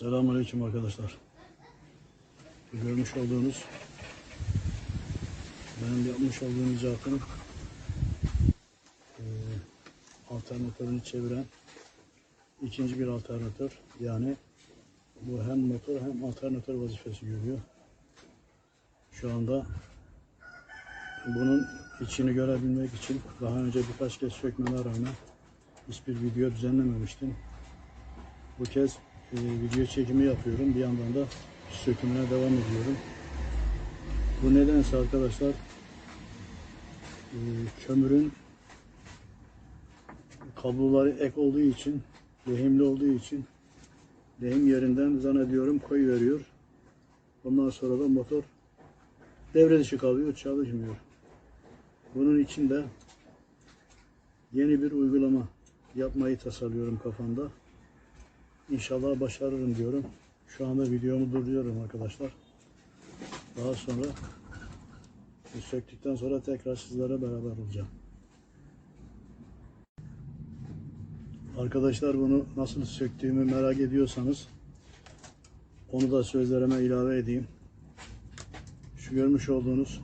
Selamünaleyküm arkadaşlar. Görmüş olduğunuz benim yapmış olduğum icatın eee alternatörünü çeviren ikinci bir alternatör. Yani bu hem motor hem alternatör vazifesi görüyor. Şu anda bunun içini görebilmek için daha önce birkaç kez sökmeme rağmen hiçbir video düzenlememiştim. Bu kez e, video çekimi yapıyorum. Bir yandan da sökümüne devam ediyorum. Bu nedense arkadaşlar e, kömürün kabloları ek olduğu için, lehimli olduğu için lehim yerinden zannediyorum koyu veriyor. Ondan sonra da motor devre dışı kalıyor, çalışmıyor. Bunun için de yeni bir uygulama yapmayı tasarlıyorum kafamda. İnşallah başarırım diyorum. Şu anda videomu durduruyorum arkadaşlar. Daha sonra söktükten sonra tekrar sizlere beraber olacağım. Arkadaşlar bunu nasıl söktüğümü merak ediyorsanız onu da sözlerime ilave edeyim. Şu görmüş olduğunuz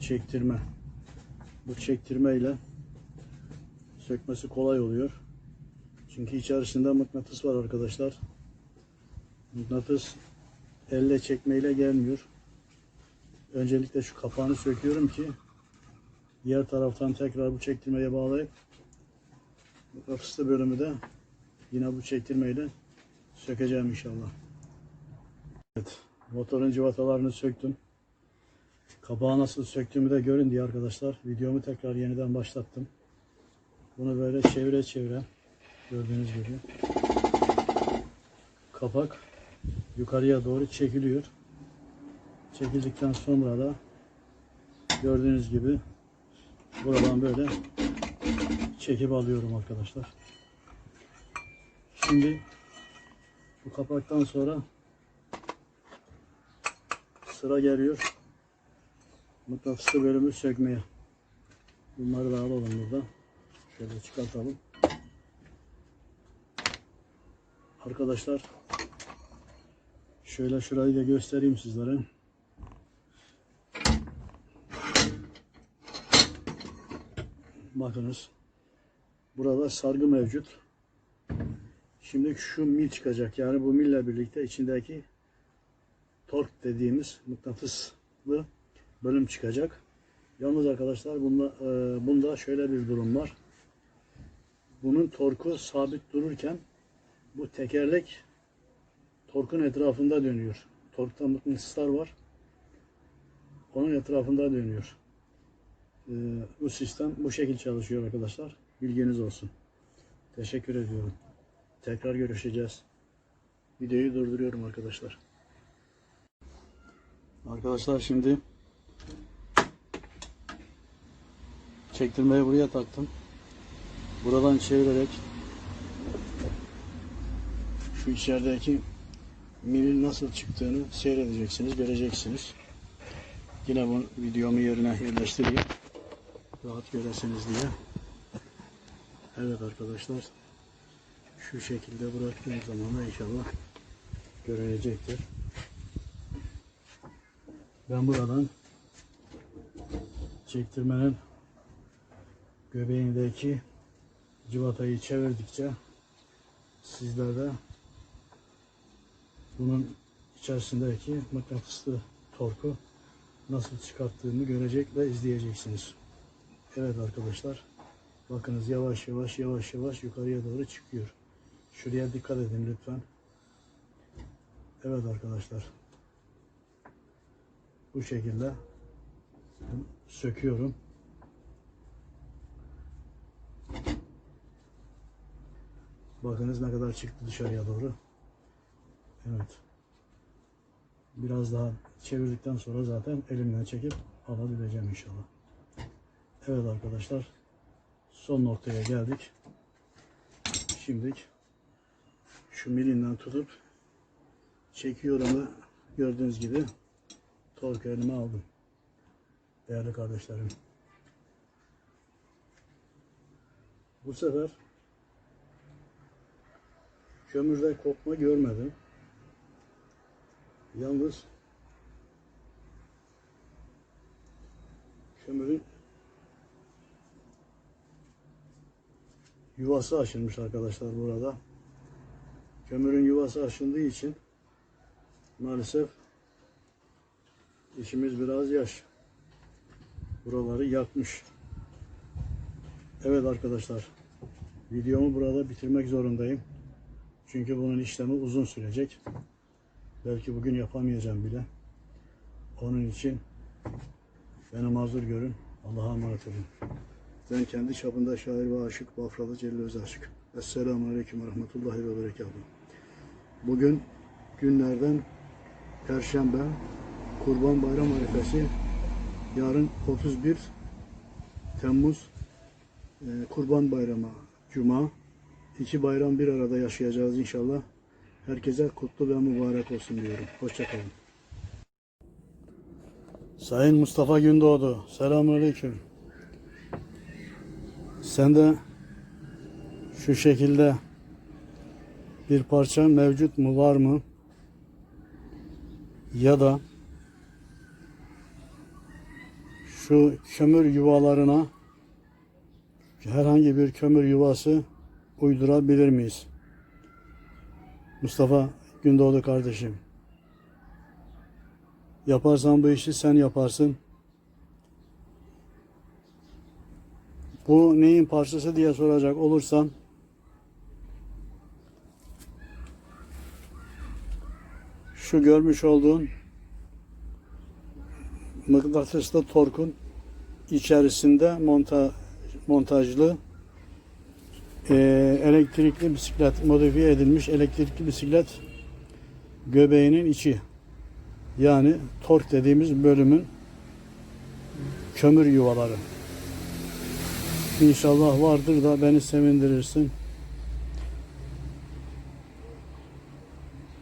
çektirme. Bu çektirme ile sökmesi kolay oluyor. Çünkü içerisinde mıknatıs var arkadaşlar. Mıknatıs elle çekmeyle gelmiyor. Öncelikle şu kapağını söküyorum ki diğer taraftan tekrar bu çektirmeye bağlayıp mıknatıslı bölümü de yine bu çektirmeyle sökeceğim inşallah. Evet, motorun civatalarını söktüm. Kapağı nasıl söktüğümü de görün diye arkadaşlar videomu tekrar yeniden başlattım. Bunu böyle çevire çevire gördüğünüz gibi kapak yukarıya doğru çekiliyor. Çekildikten sonra da gördüğünüz gibi buradan böyle çekip alıyorum arkadaşlar. Şimdi bu kapaktan sonra sıra geliyor mıknatıslı bölümü sökmeye. Bunları da alalım burada. Şöyle çıkartalım. Arkadaşlar şöyle şurayı da göstereyim sizlere. Bakınız. Burada sargı mevcut. Şimdi şu mil çıkacak. Yani bu mille birlikte içindeki tork dediğimiz mıknatıslı bölüm çıkacak. Yalnız arkadaşlar bunda, e, bunda şöyle bir durum var. Bunun torku sabit dururken bu tekerlek torkun etrafında dönüyor. Torkta mıknatıslar var. Onun etrafında dönüyor. E, bu sistem bu şekilde çalışıyor arkadaşlar. Bilginiz olsun. Teşekkür ediyorum. Tekrar görüşeceğiz. Videoyu durduruyorum arkadaşlar. Arkadaşlar şimdi çektirmeyi buraya taktım. Buradan çevirerek şu içerideki milin nasıl çıktığını seyredeceksiniz, göreceksiniz. Yine bu videomu yerine yerleştireyim. Rahat göresiniz diye. Evet arkadaşlar. Şu şekilde bıraktığım zaman inşallah görünecektir. Ben buradan çektirmenin göbeğindeki civatayı çevirdikçe sizler de bunun içerisindeki mıknatıslı torku nasıl çıkarttığını görecek ve izleyeceksiniz. Evet arkadaşlar. Bakınız yavaş yavaş yavaş yavaş yukarıya doğru çıkıyor. Şuraya dikkat edin lütfen. Evet arkadaşlar. Bu şekilde söküyorum. Bakınız ne kadar çıktı dışarıya doğru. Evet. Biraz daha çevirdikten sonra zaten elimden çekip alabileceğim inşallah. Evet arkadaşlar. Son noktaya geldik. Şimdi şu milinden tutup çekiyorum ve gördüğünüz gibi tork elime aldım. Değerli kardeşlerim. Bu sefer kömürde kopma görmedim. Yalnız kömürün yuvası aşınmış arkadaşlar burada. Kömürün yuvası aşındığı için maalesef işimiz biraz yaş. Buraları yakmış. Evet arkadaşlar. Videomu burada bitirmek zorundayım. Çünkü bunun işlemi uzun sürecek. Belki bugün yapamayacağım bile. Onun için beni mazur görün. Allah'a emanet olun. Ben kendi çapında şair ve aşık Bafralı Celil Özaşık. Esselamu Aleyküm ve Rahmetullahi ve Berekatuhu. Bugün günlerden Perşembe Kurban Bayram arifesi yarın 31 Temmuz e, Kurban Bayramı Cuma iki bayram bir arada yaşayacağız inşallah. Herkese kutlu ve mübarek olsun diyorum. Hoşçakalın. Sayın Mustafa Gündoğdu. Selamünaleyküm. Sen de şu şekilde bir parça mevcut mu var mı? Ya da şu kömür yuvalarına herhangi bir kömür yuvası uydurabilir miyiz? Mustafa Gündoğdu kardeşim. Yaparsan bu işi sen yaparsın. Bu neyin parçası diye soracak olursan şu görmüş olduğun mıknatıslı torkun içerisinde monta, montajlı e, elektrikli bisiklet modifiye edilmiş elektrikli bisiklet göbeğinin içi yani tork dediğimiz bölümün kömür yuvaları. İnşallah vardır da beni sevindirirsin.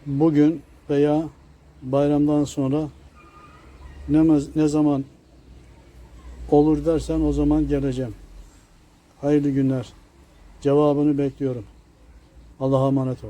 Bugün veya bayramdan sonra ne, ne zaman olur dersen o zaman geleceğim. Hayırlı günler. Cevabını bekliyorum. Allah'a emanet ol.